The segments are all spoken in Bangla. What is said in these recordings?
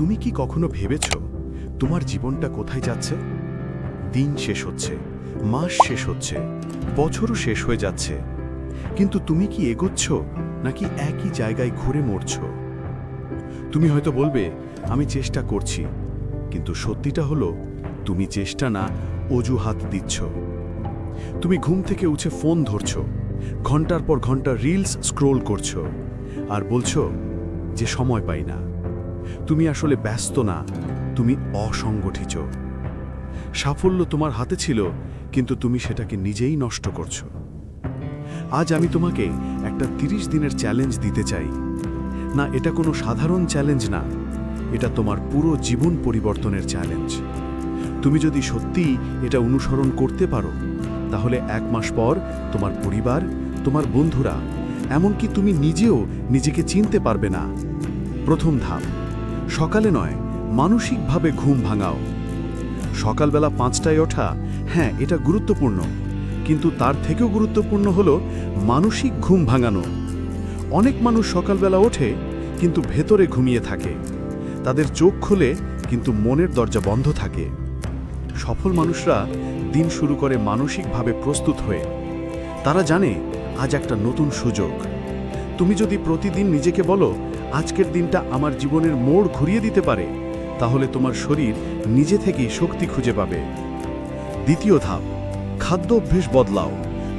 তুমি কি কখনো ভেবেছ তোমার জীবনটা কোথায় যাচ্ছে? দিন শেষ হচ্ছে, মাস শেষ হচ্ছে, বছরও শেষ হয়ে যাচ্ছে। কিন্তু তুমি কি এগোচ্ছ নাকি একই জায়গায় ঘুরে মরছ? তুমি হয়তো বলবে, আমি চেষ্টা করছি। কিন্তু সত্যিটা হলো, তুমি চেষ্টা না, অজুহাত দিচ্ছ। তুমি ঘুম থেকে উঠে ফোন ধরছ, ঘণ্টার পর ঘণ্টা রিলস স্ক্রোল করছ আর বলছো, যে সময় পাই না। তুমি আসলে ব্যস্ত না, তুমি অসংগঠিত। সাফল্য তোমার হাতে ছিল, কিন্তু তুমি সেটাকে নিজেই নষ্ট করছ। আজ আমি তোমাকে একটা তিরিশ দিনের চ্যালেঞ্জ দিতে চাই। না, এটা কোনো সাধারণ চ্যালেঞ্জ না, এটা তোমার পুরো জীবন পরিবর্তনের চ্যালেঞ্জ। তুমি যদি সত্যিই এটা অনুসরণ করতে পারো, তাহলে এক মাস পর তোমার পরিবার, তোমার বন্ধুরা, এমনকি তুমি নিজেও নিজেকে চিনতে পারবে না। প্রথম ধাপ। সকালে নয়, মানসিকভাবে ঘুম ভাঙাও। সকালবেলা পাঁচটায় ওঠা হ্যাঁ এটা গুরুত্বপূর্ণ। কিন্তু তার থেকেও গুরুত্বপূর্ণ হলো মানসিক ঘুম ভাঙানো। অনেক মানুষ সকালবেলা ওঠে, কিন্তু ভেতরে ঘুমিয়ে থাকে। তাদের চোখ খুলে, কিন্তু মনের দরজা বন্ধ থাকে। সফল মানুষরা দিন শুরু করে মানসিকভাবে প্রস্তুত হয়ে। তারা জানে, আজ একটা নতুন সুযোগ। তুমি যদি প্রতিদিন নিজেকে বলো আজকের দিনটা আমার জীবনের মোড় ঘুরিয়ে দিতে পারে, তাহলে তোমার শরীর নিজে থেকেই শক্তি খুঁজে পাবে। দ্বিতীয় ধাপ, খাদ্য অভ্যেস বদলাও,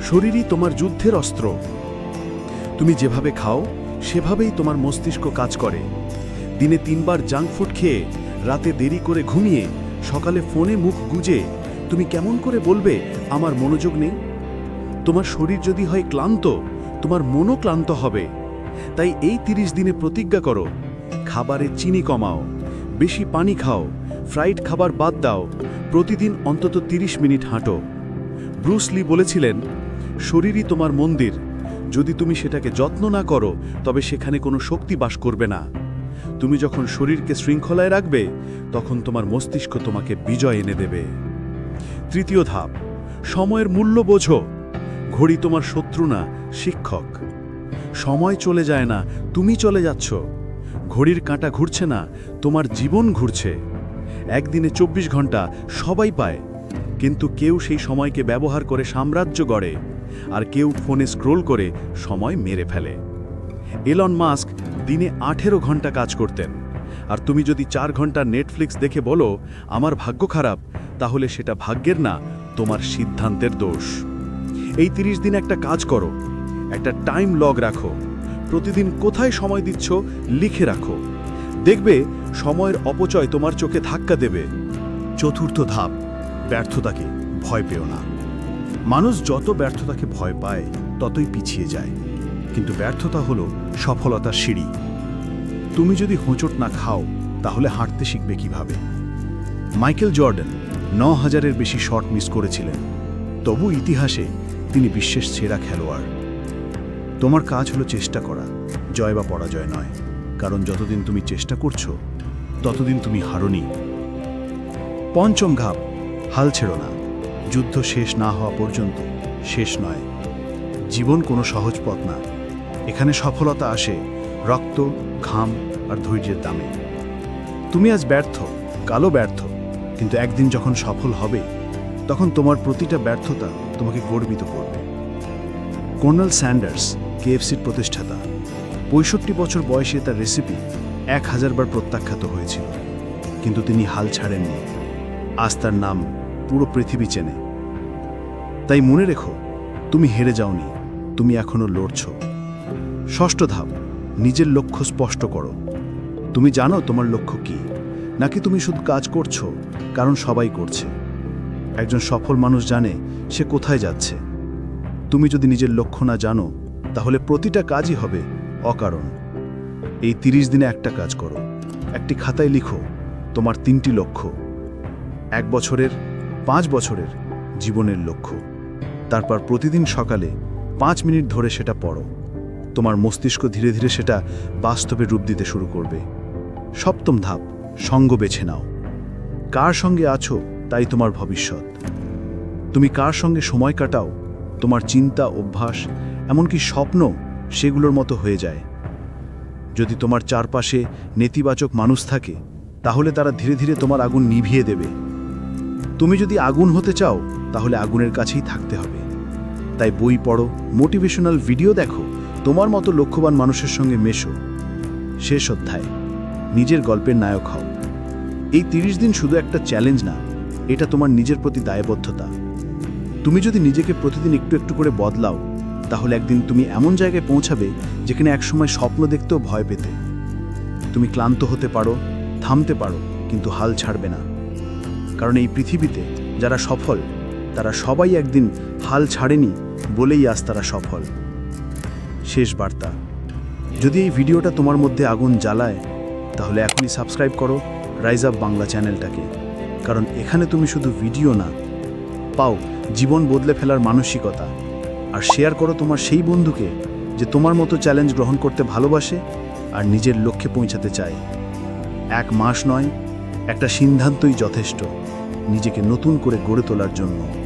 শরীরই তোমার যুদ্ধের অস্ত্র। তুমি যেভাবে খাও, সেভাবেই তোমার মস্তিষ্ক কাজ করে। দিনে তিনবার জাঙ্ক ফুড খেয়ে, রাতে দেরি করে ঘুমিয়ে, সকালে ফোনে মুখ গুজে, তুমি কেমন করে বলবে, আমার মনোযোগ নেই তোমার শরীর যদি হয় ক্লান্ত, তোমার মনও ক্লান্ত হবে। তাই এই তিরিশ দিনে প্রতিজ্ঞা করো। খাবারে চিনি কমাও, বেশি পানি খাও, ফ্রাইড খাবার বাদ দাও, প্রতিদিন অন্তত তিরিশ মিনিট হাঁটো। ব্রুস লি বলেছিলেন, শরীরই তোমার মন্দির। যদি তুমি সেটাকে যত্ন না করো, তবে সেখানে কোনো শক্তি বাস করবে না। তুমি যখন শরীরকে শৃঙ্খলায় রাখবে, তখন তোমার মস্তিষ্ক তোমাকে বিজয় এনে দেবে। তৃতীয় ধাপ, সময়ের মূল্য বোঝো। ঘড়ি তোমার শত্রু না, শিক্ষক। সময় চলে যায় না, তুমি চলে যাচ্ছ। ঘড়ির কাঁটা ঘুরছে না, তোমার জীবন ঘুরছে। একদিনে চব্বিশ ঘণ্টা সবাই পায়, কিন্তু কেউ সেই সময়কে ব্যবহার করে সাম্রাজ্য গড়ে, আর কেউ ফোনে স্ক্রোল করে সময় মেরে ফেলে। এলন মাস্ক দিনে আঠেরো ঘণ্টা কাজ করতেন। আর তুমি যদি চার ঘণ্টা নেটফ্লিক্স দেখে বলো, আমার ভাগ্য খারাপ তাহলে সেটা ভাগ্যের না, তোমার সিদ্ধান্তের দোষ। এই তিরিশ দিন একটা কাজ করো একটা টাইম লগ রাখো। প্রতিদিন কোথায় সময় দিচ্ছ লিখে রাখো। দেখবে সময়ের অপচয় তোমার চোখে ধাক্কা দেবে। চতুর্থ ধাপ, ব্যর্থতাকে ভয় পেও না। মানুষ যত ব্যর্থতাকে ভয় পায়, ততই পিছিয়ে যায়। কিন্তু ব্যর্থতা হলো সফলতার সিঁড়ি। তুমি যদি হোঁচট না খাও, তাহলে হাঁটতে শিখবে কীভাবে? মাইকেল জর্ডান ন হাজারের বেশি শট মিস করেছিলেন। তবু ইতিহাসে তিনি বিশ্বের সেরা খেলোয়াড়। তোমার কাজ হলো চেষ্টা করা, জয় বা পরাজয় নয়। কারণ যতদিন তুমি চেষ্টা করছ, ততদিন তুমি হারনি। পঞ্চম ঘাপ হাল ছেড়ো না। যুদ্ধ শেষ না হওয়া পর্যন্ত শেষ নয়। জীবন কোনো সহজ পথ না। এখানে সফলতা আসে রক্ত, ঘাম আর ধৈর্যের দামে। তুমি আজ ব্যর্থ কালো ব্যর্থ, কিন্তু একদিন যখন সফল হবে, তখন তোমার প্রতিটা ব্যর্থতা তোমাকে গর্বিত করবে। কর্নেল স্যান্ডার্স কেএফসির প্রতিষ্ঠাতা। পঁয়ষট্টি বছর বয়সে তার রেসিপি এক হাজারবার প্রত্যাখ্যাত হয়েছিল। কিন্তু তিনি হাল ছাড়েননি। আজ তার নাম পুরো পৃথিবী চেনে। তাই মনে রেখো, তুমি হেরে যাওনি, তুমি এখনও লড়ছ। ষষ্ঠ ধাপ, নিজের লক্ষ্য স্পষ্ট করো। তুমি জানো তোমার লক্ষ্য কি? নাকি তুমি শুধু কাজ করছ, কারণ সবাই করছে? একজন সফল মানুষ জানে সে কোথায় যাচ্ছে। তুমি যদি নিজের লক্ষ্য না জানো তাহলে প্রতিটা কাজই হবে অকারণ। এই তিরিশ দিনে একটা কাজ করো। একটি খাতায় লিখো, তোমার তিনটি লক্ষ্য। এক বছরের, পাঁচ বছরের জীবনের লক্ষ্য। তারপর প্রতিদিন সকালে পাঁচ মিনিট ধরে সেটা পড়ো। তোমার মস্তিষ্ক ধীরে ধীরে সেটা বাস্তবে রূপ দিতে শুরু করবে। সপ্তম ধাপ, সঙ্গ বেছে নাও। কার সঙ্গে আছো তাই তোমার ভবিষ্যৎ। তুমি কার সঙ্গে সময় কাটাও, তোমার চিন্তা, অভ্যাস এমনকি স্বপ্ন সেগুলোর মতো হয়ে যায়। যদি তোমার চারপাশে নেতিবাচক মানুষ থাকে, তাহলে তারা ধীরে ধীরে তোমার আগুন নিভিয়ে দেবে। তুমি যদি আগুন হতে চাও, তাহলে আগুনের কাছেই থাকতে হবে। তাই বই পড়ো, মোটিভেশনাল ভিডিও দেখো, তোমার মতো লক্ষ্যবান মানুষের সঙ্গে মেশো। শেষ অধ্যায়। নিজের গল্পের নায়ক হও। এই তিরিশ দিন শুধু একটা চ্যালেঞ্জ না, এটা তোমার নিজের প্রতি দায়বদ্ধতা। তুমি যদি নিজেকে প্রতিদিন একটু একটু করে বদলাও তাহলে একদিন তুমি এমন জায়গায় পৌঁছাবে যেখানে একসময় স্বপ্ন দেখতেও ভয় পেতে। তুমি ক্লান্ত হতে পারো, থামতে পারো, কিন্তু হাল ছাড়বে না। কারণ এই পৃথিবীতে যারা সফল, তারা সবাই একদিন হাল ছাড়েনি বলেই আজ তারা সফল। শেষ বার্তা। যদি এই ভিডিওটা তোমার মধ্যে আগুন জ্বালায়, তাহলে এখনই সাবস্ক্রাইব করো রাইজ আপ বাংলা চ্যানেলটাকে। কারণ এখানে তুমি শুধু ভিডিও না, পাও জীবন বদলে ফেলার মানসিকতা। আর শেয়ার করো তোমার সেই বন্ধুকে যে তোমার মতো চ্যালেঞ্জ গ্রহণ করতে ভালোবাসে আর নিজের লক্ষ্যে পৌঁছাতে চায়। এক মাস নয়, একটা সিদ্ধান্তই যথেষ্ট নিজেকে নতুন করে গড়ে তোলার জন্য।